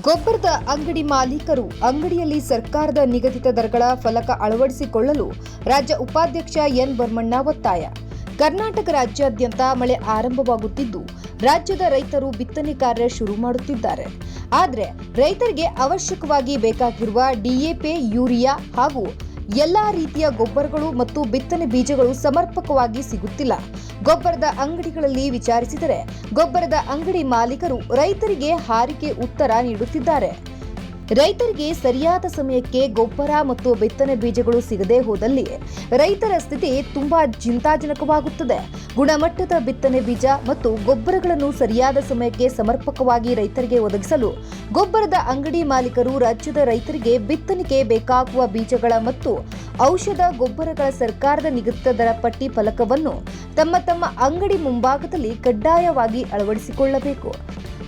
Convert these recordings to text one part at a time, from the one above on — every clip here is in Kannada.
ಗೊಬ್ಬರದ ಅಂಗಡಿ ಮಾಲೀಕರು ಅಂಗಡಿಯಲ್ಲಿ ಸರ್ಕಾರದ ನಿಗದಿತ ದರಗಳ ಫಲಕ ಅಳವಡಿಸಿಕೊಳ್ಳಲು ರಾಜ್ಯ ಉಪಾಧ್ಯಕ್ಷ ಎನ್ ಬರ್ಮಣ್ಣ ಒತ್ತಾಯ. ಕರ್ನಾಟಕ ರಾಜ್ಯಾದ್ಯಂತ ಮಳೆ ಆರಂಭವಾಗುತ್ತಿದ್ದು, ರಾಜ್ಯದ ರೈತರು ಬಿತ್ತನೆ ಕಾರ್ಯ ಶುರು ಮಾಡುತ್ತಿದ್ದಾರೆ. ಆದರೆ ರೈತರಿಗೆ ಅವಶ್ಯಕವಾಗಿ ಬೇಕಾಗಿರುವ ಡಿಎಪಿ ಯೂರಿಯಾ ಹಾಗೂ ಎಲ್ಲಾ ರೀತಿಯ ಗೊಬ್ಬರಗಳು ಮತ್ತು ಬಿತ್ತನೆ ಬೀಜಗಳು ಸಮರ್ಪಕವಾಗಿ ಸಿಗುತ್ತಿಲ್ಲ. ಗೊಬ್ಬರದ ಅಂಗಡಿಗಳಲ್ಲಿ ವಿಚಾರಿಸಿದರೆ, ಗೊಬ್ಬರದ ಅಂಗಡಿ ಮಾಲೀಕರು ರೈತರಿಗೆ ಹಾರಿಕೆ ಉತ್ತರ ನೀಡುತ್ತಿದ್ದಾರೆ. ರೈತರಿಗೆ ಸರಿಯಾದ ಸಮಯಕ್ಕೆ ಗೊಬ್ಬರ ಮತ್ತು ಬಿತ್ತನೆ ಬೀಜಗಳು ಸಿಗದೆ ಹೋದಲ್ಲಿ ರೈತರ ಸ್ಥಿತಿ ತುಂಬಾ ಚಿಂತಾಜನಕವಾಗುತ್ತದೆ. ಗುಣಮಟ್ಟದ ಬಿತ್ತನೆ ಬೀಜ ಮತ್ತು ಗೊಬ್ಬರಗಳನ್ನು ಸರಿಯಾದ ಸಮಯಕ್ಕೆ ಸಮರ್ಪಕವಾಗಿ ರೈತರಿಗೆ ಒದಗಿಸಲು ಗೊಬ್ಬರದ ಅಂಗಡಿ ಮಾಲೀಕರು ರಾಜ್ಯದ ರೈತರಿಗೆ ಬಿತ್ತನೆಗೆ ಬೇಕಾಗುವ ಬೀಜಗಳ ಮತ್ತು ಔಷಧ ಗೊಬ್ಬರಗಳ ಸರ್ಕಾರದ ನಿಗದಿತ ದರ ಪಟ್ಟಿ ಫಲಕವನ್ನು ತಮ್ಮ ತಮ್ಮ ಅಂಗಡಿ ಮುಂಭಾಗದಲ್ಲಿ ಕಡ್ಡಾಯವಾಗಿ ಅಳವಡಿಸಿಕೊಳ್ಳಬೇಕು.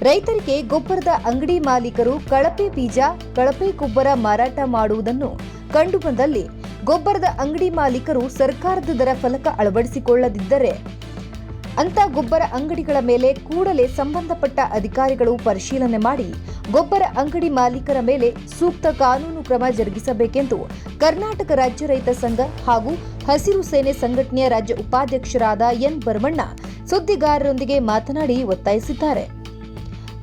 ರೈತರಿಗೆ ಗೊಬ್ಬರದ ಅಂಗಡಿ ಮಾಲೀಕರು ಕಳಪೆ ಬೀಜ, ಕಳಪೆ ಗೊಬ್ಬರ ಮಾರಾಟ ಮಾಡುವುದನ್ನು ಕಂಡುಬಂದಲ್ಲಿ ಗೊಬ್ಬರದ ಅಂಗಡಿ ಮಾಲೀಕರು ಸರ್ಕಾರದ ದರ ಫಲಕ ಅಳವಡಿಸಿಕೊಳ್ಳದಿದ್ದರೆ ಅಂತ ಗೊಬ್ಬರ ಅಂಗಡಿಗಳ ಮೇಲೆ ಕೂಡಲೇ ಸಂಬಂಧಪಟ್ಟ ಅಧಿಕಾರಿಗಳು ಪರಿಶೀಲನೆ ಮಾಡಿ ಗೊಬ್ಬರ ಅಂಗಡಿ ಮಾಲೀಕರ ಮೇಲೆ ಸೂಕ್ತ ಕಾನೂನು ಕ್ರಮ ಜರುಗಿಸಬೇಕೆಂದು ಕರ್ನಾಟಕ ರಾಜ್ಯ ರೈತ ಸಂಘ ಹಾಗೂ ಹಸಿರು ಸೇನೆ ಸಂಘಟನೆಯ ರಾಜ್ಯ ಉಪಾಧ್ಯಕ್ಷರಾದ ಎನ್ ಬರ್ಮಣ್ಣ ಸುದ್ದಿಗಾರರೊಂದಿಗೆ ಮಾತನಾಡಿ ಒತ್ತಾಯಿಸಿದ್ದಾರೆ.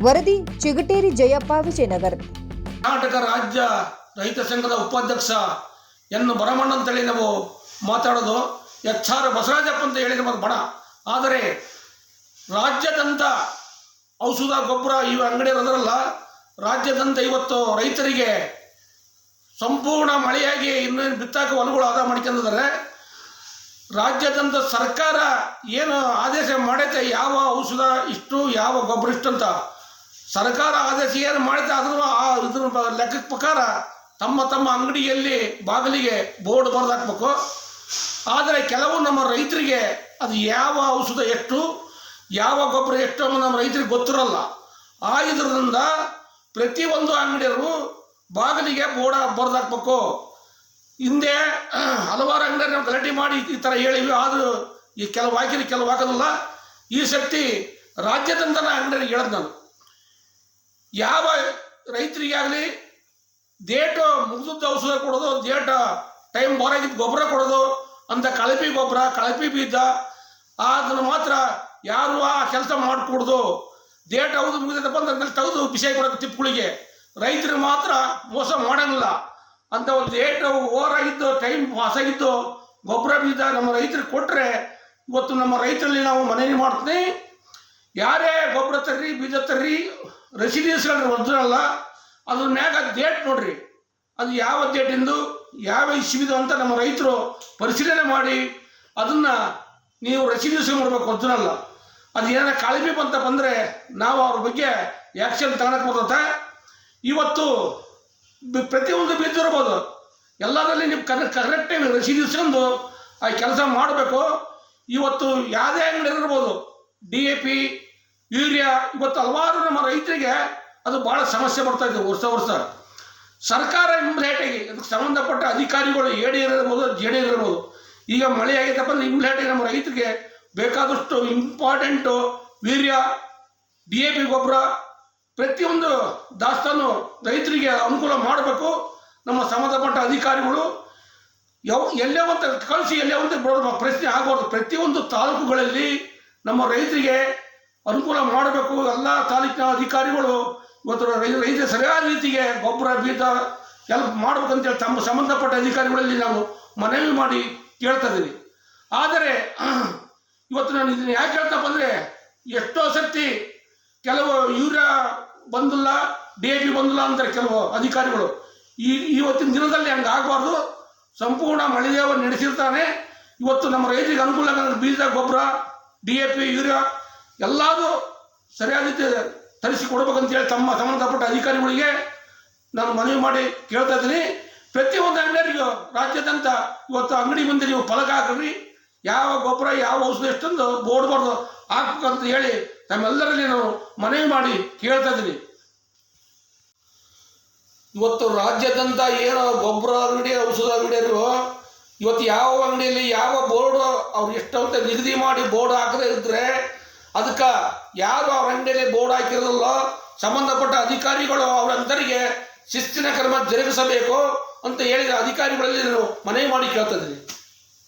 ವರದಿ ಚಿಗಟೇರಿ ಜಯಪ್ಪ ವಿಜಯನಗರ್. ಕರ್ನಾಟಕ ರಾಜ್ಯ ರೈತ ಸಂಘದ ಉಪಾಧ್ಯಕ್ಷ ಎನ್ ಬರಮಣ್ಣ ಅಂತೇಳಿ ನಾವು ಮಾತಾಡೋದು. ಎಚ್ ಆರ್ ಬಸವರಾಜಪ್ಪ ಅಂತ ಹೇಳಿ ನಮಗೆ ಬಣ ಆದರೆ ರಾಜ್ಯದಂತ ಔಷಧ, ಗೊಬ್ಬರ ಈ ಅಂಗಡಿ ಇರೋದ್ರಲ್ಲ ರಾಜ್ಯದಂತ ಇವತ್ತು ರೈತರಿಗೆ ಸಂಪೂರ್ಣ ಮಳೆಯಾಗಿ ಇನ್ನೇನು ಬಿತ್ತಾಕ ಹೊಲಗಳು ಆದ ಮಾಡ್ಕೊಂಡಿದ್ದಾರೆ. ರಾಜ್ಯದಂತ ಸರ್ಕಾರ ಏನು ಆದೇಶ ಮಾಡೈತೆ, ಯಾವ ಔಷಧ ಇಷ್ಟು, ಯಾವ ಗೊಬ್ಬರ ಇಷ್ಟು ಅಂತ ಸರ್ಕಾರ ಆದೇಶ ಏನು ಮಾಡಿದೆ ಅದ್ರ ಆ ಇದ್ರ ಲೆಕ್ಕದ ಪ್ರಕಾರ ತಮ್ಮ ತಮ್ಮ ಅಂಗಡಿಯಲ್ಲಿ ಬಾಗಿಲಿಗೆ ಬೋರ್ಡ್ ಬರೆದಾಕ್ಬೇಕು. ಆದರೆ ಕೆಲವು ನಮ್ಮ ರೈತರಿಗೆ ಅದು ಯಾವ ಔಷಧ ಎಷ್ಟು, ಯಾವ ಗೊಬ್ಬರ ಎಷ್ಟು ಅನ್ನೋ ನಮ್ಮ ರೈತರಿಗೆ ಗೊತ್ತಿರಲ್ಲ. ಆ ಇದರಿಂದ ಪ್ರತಿಯೊಂದು ಅಂಗಡಿಯವರು ಬಾಗಿಲಿಗೆ ಬೋರ್ಡ್ ಬರೆದಾಕ್ಬೇಕು. ಹಿಂದೆ ಹಲವಾರು ಅಂಗಡಿ ನಾವು ಗಲಾಟೆ ಮಾಡಿ ಈ ಥರ ಹೇಳಿವಿ ಆದರೂ ಈ ಕೆಲವು ಹಾಕಿದ್ರೆ ಕೆಲವು ಹಾಕೋದಿಲ್ಲ. ಈ ಶಕ್ತಿ ರಾಜ್ಯದಂತ ಅಂಗಡಿಯಲ್ಲಿ ಹೇಳದ್ ನಾನು. ಯಾವ ರೈತರಿಗಾಗಲಿ ಡೇಟು ಮುಗಿದ ಔಷಧ ಕೊಡೋದು, ದೇಟ ಟೈಮ್ ಬರಾಗಿದ್ದು ಗೊಬ್ಬರ ಕೊಡೋದು, ಅಂತ ಕಳಪಿ ಗೊಬ್ಬರ, ಕಳಪಿ ಬೀಜ, ಅದನ್ನು ಮಾತ್ರ ಯಾರು ಆ ಕೆಲಸ ಮಾಡಿಕೊಡೋದು? ಡೇಟ್ ಹೌದು ಮುಗಿದಪ್ಪ ಅಂತ ತೆಗೆದು ಬಿಸಿ ಕೊಡೋದು ತಿಪ್ಪುಗಳಿಗೆ ರೈತರು ಮಾತ್ರ ಮೋಸ ಮಾಡೋಂಗಿಲ್ಲ. ಅಂತ ಒಂದು ಡೇಟ್ ಓವರ್ ಆಗಿದ್ದು ಟೈಮ್ ಪಾಸ್ ಆಗಿದ್ದು ಗೊಬ್ಬರ ಬೀಜ ನಮ್ಮ ರೈತರಿಗೆ ಕೊಟ್ಟರೆ ಇವತ್ತು ನಮ್ಮ ರೈತರಲ್ಲಿ ನಾವು ಮನೇಲಿ ಮಾಡ್ತೀನಿ. ಯಾರೇ ಗೊಬ್ಬರ ತರ್ರಿ, ಬೀಜ ತರ್ರಿ, ರಸೀದಿ ಒರಿಜಿನಲ್ಲ ಅದ್ರ ಮ್ಯಾಗ ಡೇಟ್ ನೋಡ್ರಿ. ಅದು ಯಾವ ಡೇಟಿಂದು ಯಾವ ಇಸ್ವಿದು ಅಂತ ನಮ್ಮ ರೈತರು ಪರಿಶೀಲನೆ ಮಾಡಿ, ಅದನ್ನ ನೀವು ರಸೀದಿ ಮಾಡ್ಬೇಕು ಒರಿಜಿನಲ್ಲ ಅದು ಏನಾರ ಕಳಪೆ ಬಂತ ಬಂದರೆ ನಾವು ಅವ್ರ ಬಗ್ಗೆ ಆ್ಯಕ್ಷನ್ ತಗೋಕ್ ಬರ್ತದೆ. ಇವತ್ತು ಪ್ರತಿಯೊಂದು ಬೀಜ ಇರ್ಬೋದು. ಎಲ್ಲದರಲ್ಲಿ ನೀವು ಕರೆ ಕರೆಕ್ಟಾಗಿ ರಸೀದಿ ಆ ಕೆಲಸ ಮಾಡಬೇಕು. ಇವತ್ತು ಯಾವುದೇ ಅಂಗಡಿ ಇರ್ಬೋದು. ಡಿ ಎ ಪಿ, ಯೂರಿಯಾ, ಇವತ್ತು ಹಲವಾರು ನಮ್ಮ ರೈತರಿಗೆ ಅದು ಭಾಳ ಸಮಸ್ಯೆ ಬರ್ತಾ ಇದೆ ವರ್ಷ ವರ್ಷ. ಸರ್ಕಾರ ಇಮ್ಲೇಟಾಗಿ ಅದಕ್ಕೆ ಸಂಬಂಧಪಟ್ಟ ಅಧಿಕಾರಿಗಳು, ಎ ಡಿ ಇರ್ಬೋದು, ಜೆ ಡಿ ಇರ್ಬೋದು, ಈಗ ಮಳೆ ಆಗಿದ್ದಪ್ಪ ಅಂದ್ರೆ ಇಮ್ಲೇಟಾಗಿ ನಮ್ಮ ರೈತರಿಗೆ ಬೇಕಾದಷ್ಟು ಇಂಪಾರ್ಟೆಂಟು ವೀರ್ಯ ಡಿ ಎ ಪಿ ಗೊಬ್ಬರ, ಪ್ರತಿಯೊಂದು ದಾಸ್ತಾನು ರೈತರಿಗೆ ಅನುಕೂಲ ಮಾಡಬೇಕು. ನಮ್ಮ ಸಂಬಂಧಪಟ್ಟ ಅಧಿಕಾರಿಗಳು ಯಾವ ಎಲ್ಲೇ ಒಂದು ಕಳಿಸಿ, ಎಲ್ಲೇ ಒಂದು ಪ್ರಶ್ನೆ ಆಗಬಾರ್ದು. ಪ್ರತಿಯೊಂದು ತಾಲೂಕುಗಳಲ್ಲಿ ನಮ್ಮ ರೈತರಿಗೆ ಅನುಕೂಲ ಮಾಡಬೇಕು. ಎಲ್ಲ ತಾಲೂಕಿನ ಅಧಿಕಾರಿಗಳು ಇವತ್ತು ರೈತರಿಗೆ ರೈತರ ಸರಿಯಾದ ರೀತಿಗೆ ಗೊಬ್ಬರ, ಬೀಜ ಎಲ್ಪ್ ಮಾಡ್ಬೇಕಂತೇಳಿ ತಮ್ಮ ಸಂಬಂಧಪಟ್ಟ ಅಧಿಕಾರಿಗಳಲ್ಲಿ ನಾವು ಮನವಿ ಮಾಡಿ ಕೇಳ್ತಾ ಇದ್ದೀನಿ ಆದರೆ ಇವತ್ತು ನಾನು ಇದನ್ನು ಯಾಕೆ ಹೇಳ್ತಪ್ಪ ಅಂದರೆ ಎಷ್ಟೋ ಸರ್ತಿ ಕೆಲವು ಯೂರಿಯಾ ಬಂದಿಲ್ಲ, ಡಿ ಎ ಪಿ ಬಂದಿಲ್ಲ ಅಂತಾರೆ ಕೆಲವು ಅಧಿಕಾರಿಗಳು ಈ ಇವತ್ತಿನ ದಿನದಲ್ಲಿ ಹಂಗೆ ಆಗಬಾರ್ದು. ಸಂಪೂರ್ಣ ಮಳೆದೇವ ನಡೆಸಿರ್ತಾನೆ. ಇವತ್ತು ನಮ್ಮ ರೈತರಿಗೆ ಅನುಕೂಲ ಬೀಜ, ಗೊಬ್ಬರ ಡಿ ಎ ಪಿ ಯೂರಿಯಾ ಎಲ್ಲದೂ ಸರಿಯಾದ ರೀತಿ ತರಿಸಿ ಕೊಡ್ಬೇಕಂತೇಳಿ ತಮ್ಮ ಸಂಬಂಧಪಟ್ಟ ಅಧಿಕಾರಿಗಳಿಗೆ ನಾನು ಮನವಿ ಮಾಡಿ ಕೇಳ್ತಾ ಇದ್ದೀನಿ. ಪ್ರತಿಯೊಂದು ಅಂಗಡಿಯರಿಗೂ ರಾಜ್ಯದಂತ ಇವತ್ತು ಅಂಗಡಿ ಮುಂದೆ ನೀವು ಫಲಕ ಹಾಕ್ರಿ. ಯಾವ ಗೊಬ್ಬರ, ಯಾವ ಔಷಧ ಎಷ್ಟೊಂದು ಬೋರ್ಡ್ ಹಾಕ್ಬೇಕು ಹಾಕ್ಬೇಕಂತ ಹೇಳಿ ನಮ್ಮೆಲ್ಲರಲ್ಲಿ ನಾವು ಮನವಿ ಮಾಡಿ ಕೇಳ್ತಾ ಇದ್ದೀನಿ. ಇವತ್ತು ರಾಜ್ಯದಂತ ಏನೋ ಗೊಬ್ಬರ ಅಂಗಡಿ, ಔಷಧ ಅಂಗಡಿಯರು ಇವತ್ತು ಯಾವ ಅಂಗಡಿಯಲ್ಲಿ ಯಾವ ಬೋರ್ಡ್ ಅವ್ರು ಎಷ್ಟಂತ ನಿಗದಿ ಮಾಡಿ ಬೋರ್ಡ್ ಹಾಕದೇ ಇದ್ರೆ ಅದಕ್ಕೆ ಯಾರು ಅವ್ರ ಅಂಗಡಿಯಲ್ಲಿ ಬೋರ್ಡ್ ಹಾಕಿರೋದಲ್ಲೋ, ಸಂಬಂಧಪಟ್ಟ ಅಧಿಕಾರಿಗಳು ಅವರಂದರಿಗೆ ಶಿಸ್ತಿನ ಕ್ರಮ ಜರುಗಿಸಬೇಕು ಅಂತ ಹೇಳಿದ ಅಧಿಕಾರಿಗಳಲ್ಲಿ ನಾನು ಮನವಿ ಮಾಡಿ ಕೇಳ್ತಾ